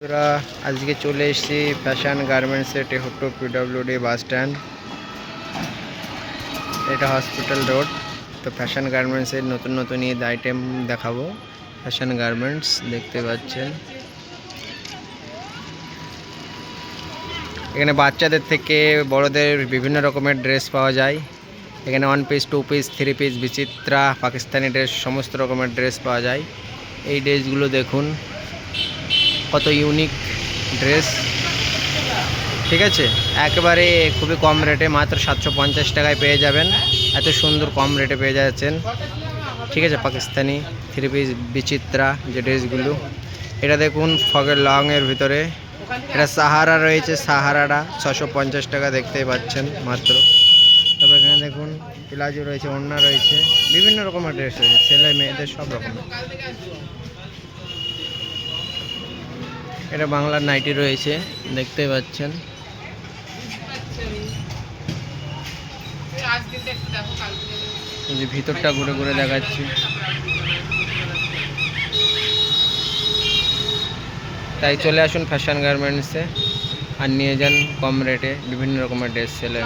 বন্ধুরা, আজকে চলে এসেছি ফ্যাশন গার্মেন্টসে টেহট্টো পিডব্লিউডি বাস স্ট্যান্ড এটা হসপিটাল রোড তো ফ্যাশন গার্মেন্টসের নতুন নতুন ঈদ আইটেম দেখাবো। ফ্যাশন গার্মেন্টস দেখতে পাচ্ছেন। এখানে বাচ্চাদের থেকে বড়দের বিভিন্ন রকমের ড্রেস পাওয়া যায়। এখানে one piece two piece three piece Bichitra, Pakistani dress সমস্ত রকমের ড্রেস পাওয়া যায়। এই ড্রেসগুলো দেখুন। কত ইউনিক ড্রেস ঠিক আছে? একেবারে খুবই কম রেটে মাত্র সাতশো পঞ্চাশ টাকায় পেয়ে যাবেন। এত সুন্দর কম রেটে পেয়ে যাচ্ছেন। ঠিক আছে? পাকিস্তানি থ্রি পিস বিচিত্রা যে ড্রেসগুলো এটা দেখুন ফগের লংয়ের ভিতরে। এটা সাহারা রয়েছে, সাহারাটা। ছশো পঞ্চাশ টাকা দেখতেই পাচ্ছেন মাত্র। তবে এখানে দেখুন প্লাজো রয়েছে, ওড়না রয়েছে। বিভিন্ন রকমের ড্রেস রয়েছে। ছেলে, মেয়েদের সব রকমের। এটা বাংলার নাইটি রয়েছে, দেখতে পাচ্ছেন। যে ভিতরটা ঘুরে ঘুরে দেখাচ্ছি। তাই চলে আসুন ফ্যাশন গার্মেন্টসে আর নিয়ে যান কম রেটে বিভিন্ন রকমের ড্রেস সেলে